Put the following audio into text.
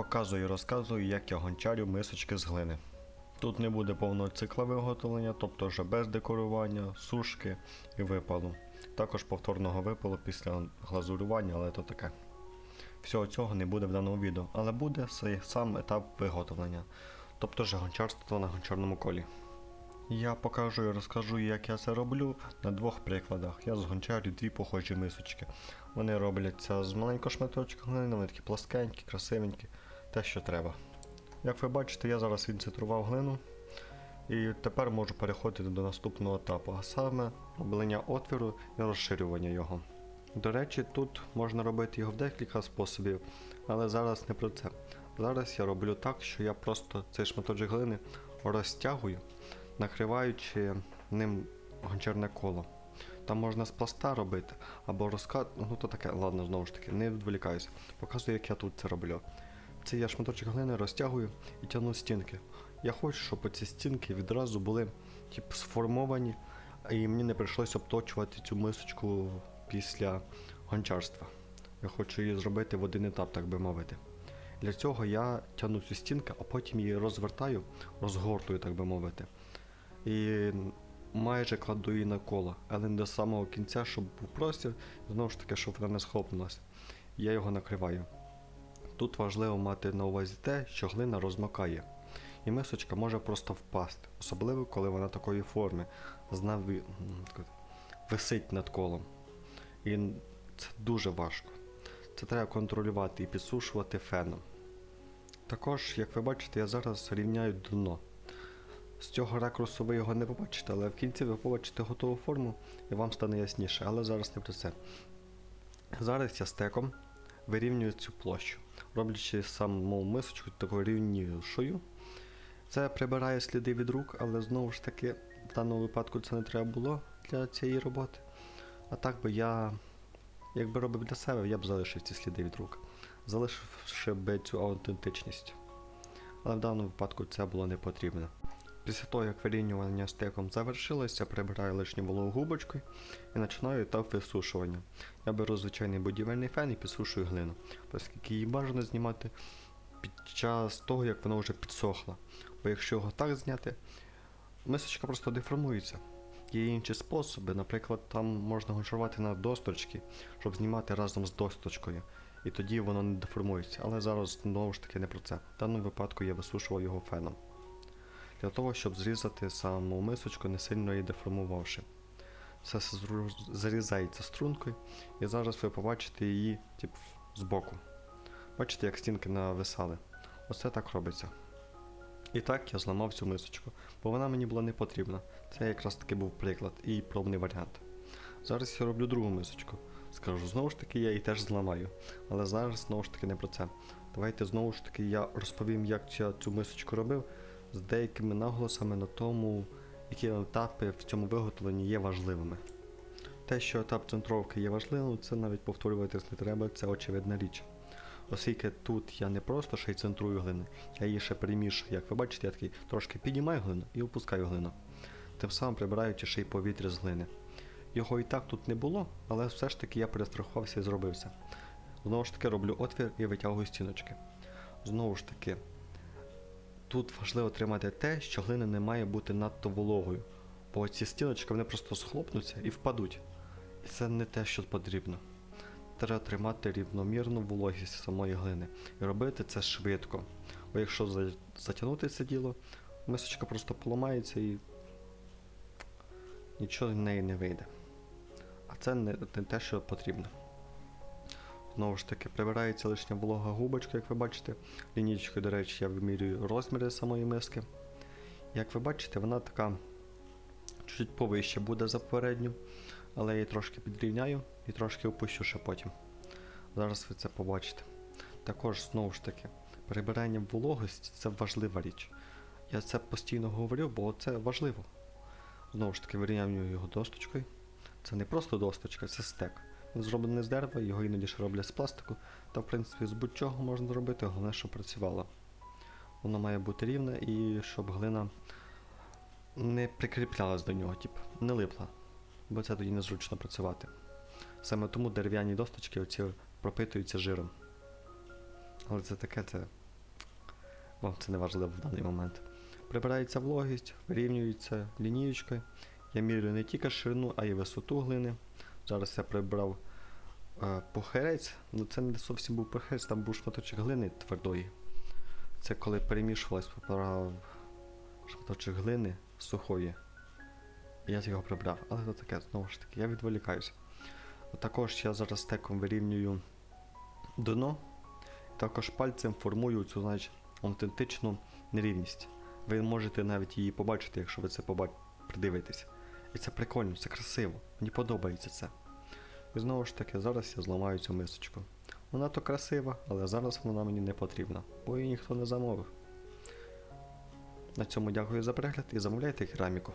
Показую і розказую, як я гончарю мисочки з глини. Тут не буде повного цикла виготовлення, тобто вже без декорування, сушки і випалу. Також повторного випалу після глазурювання, але то таке. Всього цього не буде в даному відео, але буде сам етап виготовлення, тобто же гончарство на гончарному колі. Я покажу і розкажу, як я це роблю на двох прикладах. Я згончарю дві похожі мисочки. Вони робляться з маленького шматочка глини, вони такі пласкенькі, красивенькі, те, що треба. Як ви бачите, я зараз відцитрував глину і тепер можу переходити до наступного етапу, а саме роблення отвіру і розширювання його. До речі, тут можна робити його в декілька способів, але зараз не про це. Зараз я роблю так, що я просто цей шматочок глини розтягую, накриваючи ним гончарне коло. Там можна з пласта робити, або розкат, ну то таке, ладно, знову ж таки, не відволікаюся. Показую, як я тут це роблю. Це я шматочок глини розтягую і тягну стінки. Я хочу, щоб ці стінки відразу були типу, сформовані, і мені не прийшлось обточувати цю мисочку після гончарства. Я хочу її зробити в один етап, так би мовити. Для цього я тягну цю стінку, а потім її розвертаю, розгортую, так би мовити. І майже кладу її на коло, але не до самого кінця, щоб був простір, знову ж таки, щоб вона не схлопнулася. Я його накриваю. Тут важливо мати на увазі те, що глина розмокає, і мисочка може просто впасти, особливо коли вона такої форми, знав, висить над колом. І це дуже важко. Це треба контролювати і підсушувати феном. Також, як ви бачите, я зараз рівняю дно. З цього ракурсу ви його не побачите, але в кінці ви побачите готову форму і вам стане ясніше, але зараз не про це. Зараз я стеком вирівнюю цю площу, роблячи саму мисочку такою рівнішою. Це прибирає сліди від рук, але знову ж таки, в даному випадку це не треба було для цієї роботи. А так би я, якби робив для себе, я б залишив ці сліди від рук, залишивши би цю аутентичність. Але в даному випадку це було не потрібно. Після того, як вирівнювання стеком завершилося, прибираю лишню вологу губочкою і починаю етап висушування. Я беру звичайний будівельний фен і підсушую глину, оскільки її бажано знімати під час того, як вона вже підсохла. Бо якщо його так зняти, мисочка просто деформується. Є інші способи, наприклад, там можна гончарувати на досточки, щоб знімати разом з досточкою. І тоді воно не деформується. Але зараз знову ж таки не про це. В даному випадку я висушував його феном. Для того, щоб зрізати саму мисочку, не сильно її деформувавши. Все зарізається стрункою, і зараз ви побачите її тип, збоку. Бачите, як стінки нависали. Оце так робиться. І так я зламав цю мисочку, бо вона мені була не потрібна. Це якраз таки був приклад і пробний варіант. Зараз я роблю другу мисочку. Скажу, знову ж таки, я її теж зламаю. Але зараз знову ж таки не про це. Давайте знову ж таки я розповім, як я цю мисочку робив з деякими наголосами на тому, які етапи в цьому виготовленні є важливими. Те, що етап центровки є важливим, це навіть повторюватись не треба, це очевидна річ. Оскільки тут я не просто ще й центрую глину, я її ще перемішую. Як ви бачите, я такий трошки піднімаю глину і опускаю глину. Тим самим прибираючи ще й повітря з глини. Його і так тут не було, але все ж таки я перестрахувався і зробив це. Знову ж таки роблю отвір і витягую стіночки. Знову ж таки, тут важливо тримати те, що глина не має бути надто вологою, бо ці стіночки вони просто схлопнуться і впадуть. І це не те, що потрібно. Треба тримати рівномірну вологість самої глини і робити це швидко. Бо якщо затягнути це діло, мисочка просто поламається і нічого в неї не вийде. А це не, те, що потрібно. Знову ж таки, прибирається лишня волога губочка, як ви бачите. Лінійкою, до речі, я вимірюю розміри самої миски. Як ви бачите, вона така чуть повище буде за попередню, але я її трошки підрівняю і трошки опущу ще потім. Зараз ви це побачите. Також, знову ж таки, прибирання вологості це важлива річ. Я це постійно говорю, бо це важливо. Знову ж таки, вирівнюю його досточкою. Це не просто досточка, це стек. Зроблений з дерева, його іноді ще роблять з пластику, та в принципі з будь-чого можна зробити, головне, щоб працювало. Воно має бути рівне і щоб глина не прикріплялась до нього, тип, не липла, бо це тоді незручно працювати. Саме тому дерев'яні досточки оці пропитуються жиром. Але це таке, це Вам це не важливо в даний момент. Прибирається вологість, вирівнюється лінієчкою. Я міряю не тільки ширину, а й висоту глини. Зараз я прибрав е, похирець, ну це не зовсім був похирець, там був шматочок глини твердої. Це коли перемішувалась, поправив шматочок глини сухої. І я його прибрав. Але це таке, знову ж таки, я відволікаюся. Також я зараз стеком вирівнюю дно. Також пальцем формую цю значить, аутентичну нерівність. Ви можете навіть її побачити, якщо ви це придивитесь. І це прикольно, це красиво. Мені подобається це. І знову ж таки, зараз я зламаю цю мисочку. Вона то красива, але зараз вона мені не потрібна, бо її ніхто не замовив. На цьому дякую за перегляд і замовляйте кераміку.